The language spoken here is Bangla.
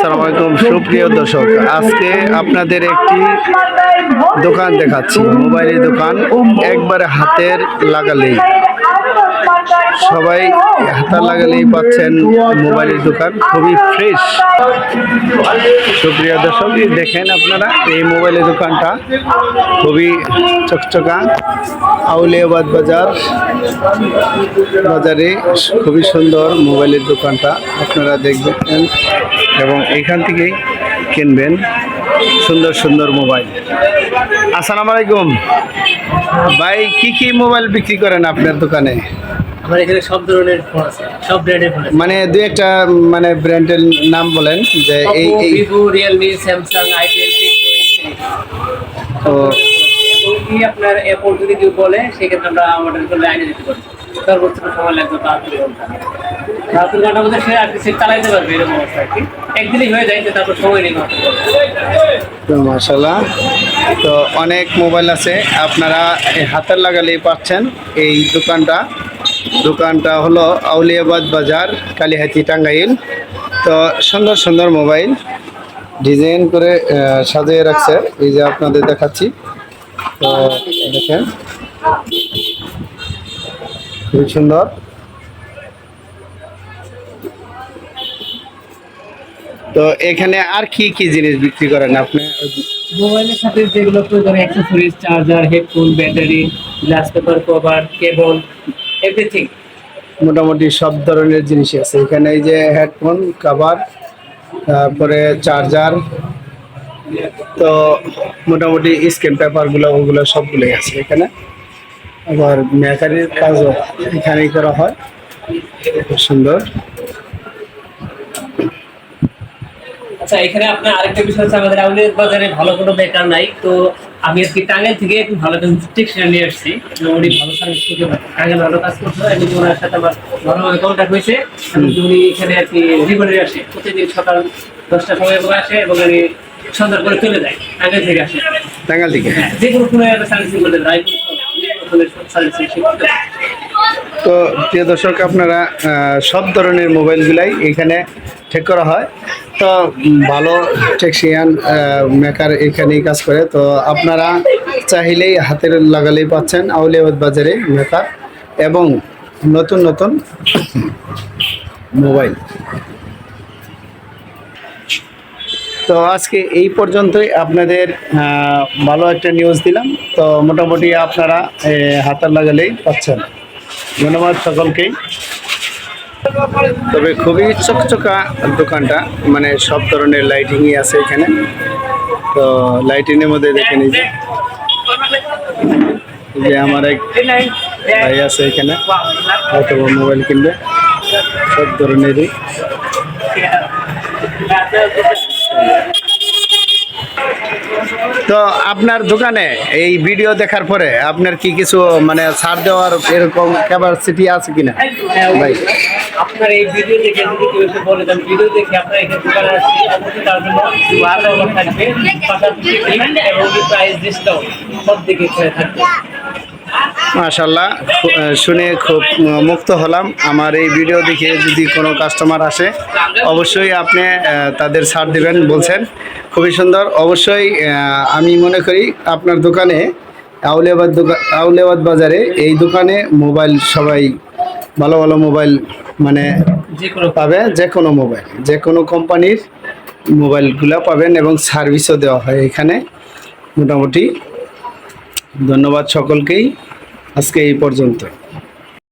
আসসালামু আলাইকুম, সুপ্রিয় দর্শক, আজকে আপনাদের একটি দোকান দেখাচ্ছি, মোবাইলের দোকান, একবারে হাতের লাগালেই। সবাই হাতার লাগালেই পাচ্ছেন মোবাইলের দোকান, খুবই ফ্রেশ সুপ্রিয় দর্শক, দেখেন আপনারা, এই মোবাইলের দোকানটা খুবই চকচকা, আউলিয়াবাদ বাজার, বাজারে খুবই সুন্দর মোবাইলের দোকানটা আপনারা দেখবেন। এবং এইখান থেকেই কিনবেন সুন্দর সুন্দর মোবাইল। আসসালামু আলাইকুম। ভাই কি কি মোবাইল বিক্রি করেন আপনার দোকানে? আমার এখানে সব ধরনের ফোন আছে সব ব্র্যান্ডের ফোন মানে দু একটা মানে ব্র্যান্ডের নাম বলেন যে এই এবং কি আপনার অ্যাপল যদি কেউ বলে সেক্ষেত্রে আমরা দিতে পারি সর্বোচ্চ সময় লাগবে বাহাত্তর ঘণ্টা। বাহাত্তর ঘণ্টার মধ্যে সে আর কি সে চালাইতে পারবে এরকম অবস্থা আর কি। তো মাশাল্লাহ তো অনেক মোবাইল আছে, আপনারা হাতের লাগালেই পাচ্ছেন এই দোকানটা। দোকানটা হলো আউলিয়াবাদ বাজার, কালীহাতি টাঙ্গাইল। তো সুন্দর সুন্দর মোবাইল, ডিজাইন করে সাজিয়ে রাখছে। এই যে আপনাদের দেখাচ্ছি। তো দেখেন। খুবই সুন্দর। তো এখানে আর কি কি জিনিস বিক্রি করেন আপনি? মোবাইলের সাথে যেগুলো প্রয়োজন accessories charger headphone battery glass paper cover cable everything মোটামুটি সব ধরনের জিনিসই আছে। এখানে এই যে হেডফোন কভার তারপরে চার্জার তো মোটামুটি স্ক্রিন পেপারগুলো ওগুলো সবগুলোই আছে এখানে। আবার মেকারির কাজও এখানেই করা হয়। খুব সুন্দর। আচ্ছা এখানে আপনার আরেকটা বিষয় হচ্ছে আমাদের আউলিয়াত বাজারে ভালো কোনো বেকার নাই। তো আমি আজকে টাঙ্গাইল থেকে একটু ভালো টেকশন নিয়ে আসছি। উনি ভালো সার্ভিস থেকে টাঙ্গাইল ভালো কাজ করছে। এবং ওনার সাথে আমার ভালোভাবে কন্ট্যাক্ট হয়েছে উনি এখানে আর কি রেগুলার আসে প্রতিদিন সকাল দশটার সময় এবং আসে এবং উনি সন্ধ্যা করে চলে যায় টাঙ্গাইল থেকে আসে। টাঙ্গাল থেকে? হ্যাঁ যে কোনো ফোনে সার্ভিসিং করতে তো প্রিয় দর্শক আপনারা সব ধরনের মোবাইলগুলাই এখানে ঠিক করা হয়। তো ভালো টেকসিয়ান মেকার এখানেই কাজ করে। তো আপনারা চাইলেই হাতের লাগালেই পাচ্ছেন আউলিয়াবাদ বাজারে মেকার এবং নতুন নতুন মোবাইল। তো আজকে এই পর্যন্তই আপনাদের ভালো একটা নিউজ দিলাম। তো মোটামুটি আপনারা হাতার লাগালেই পাচ্ছেন। ধন্যবাদ সকলকেই। তবে খুবই চকচকা দোকানটা মানে সব ধরনের লাইটিংই আছে এখানে। তো লাইটিংয়ের মধ্যে দেখে এই যে আমার এক ভাই আছে এখানে, হয়তো মোবাইল কিনবে, সব ধরনেরই। তো আপনার দোকানে এই ভিডিও দেখার পরে আপনার কি কিছু মানে ছাড় দেওয়ার এরকম ক্যাপাসিটি আছে কিনা? ভাই। আপনার এই ভিডিও দেখে যদি কেউ এসে বলে যে ভিডিও দেখে, আপনার এখানে দোকানে আসছি অবশ্যই তার জন্য আরও অফার থাকবে। পাশাপাশি এবং প্রাইস ডিসকাউন্ট সব দিকে থাকবে। মাশাল্লাহ শুনে খুব মুক্ত হলাম। আমার এই ভিডিও দেখে যদি কোনো কাস্টমার আসে, অবশ্যই আপনি তাদের ছাড় দেবেন বলছেন। খুবই সুন্দর। অবশ্যই আমি মনে করি আপনার দোকানে আউলিয়াবাদ দোকান আউলিয়াবাদ বাজারে এই দোকানে মোবাইল সবাই ভালো ভালো মোবাইল মানে যে কোনো পাবে যে কোনো মোবাইল যে কোনো কোম্পানির মোবাইলগুলো পাবেন এবং সার্ভিসও দেওয়া হয় এখানে। মোটামুটি ধন্যবাদ সকলকেই আজকে এই পর্যন্ত।